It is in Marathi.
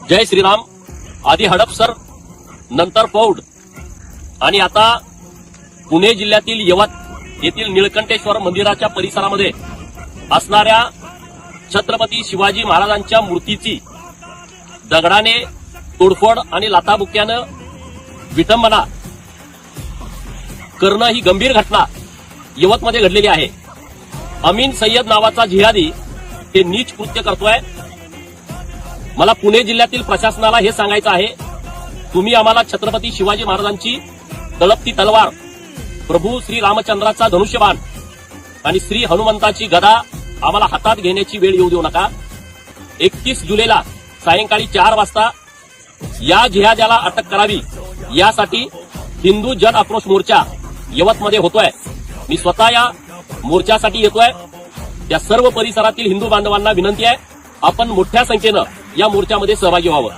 जय श्रीराम. आधी हडपसर नंतर पौड. आणि आता पुणे जिल्ह्यातील यवत येथील निळकंठेश्वर मंदिराच्या परिसरामध्ये असणाऱ्या छत्रपती शिवाजी महाराजांच्या मूर्तीची दगडाने तोडफोड आणि लाताबुक्यानं विटंबना करणं ही गंभीर घटना यवतमध्ये घडलेली आहे. अमीन सय्यद नावाचा जिहादी हे नीच कृत्य करतोय. मला पुणे जिल्ह्यातील प्रशासनाला हे सांगायचं आहे तुम्ही आम्हाला छत्रपती शिवाजी महाराजांची तळपती तलवार प्रभू श्री रामचंद्राचा धनुष्यबाण आणि श्री हनुमंताची गदा आम्हाला हातात घेण्याची वेळ येऊ देऊ नका. एकतीस जुलैला सायंकाळी चार वाजता या जिहाद्याला अटक करावी. यासाठी हिंदू जन आक्रोश मोर्चा यवतमध्ये होतोय. मी स्वतः या मोर्चासाठी येतोय. त्या सर्व परिसरातील हिंदू बांधवांना विनंती आहे. आपण मोठ्या संख्येनं या मोर्चामध्ये सहभागी व्हावं.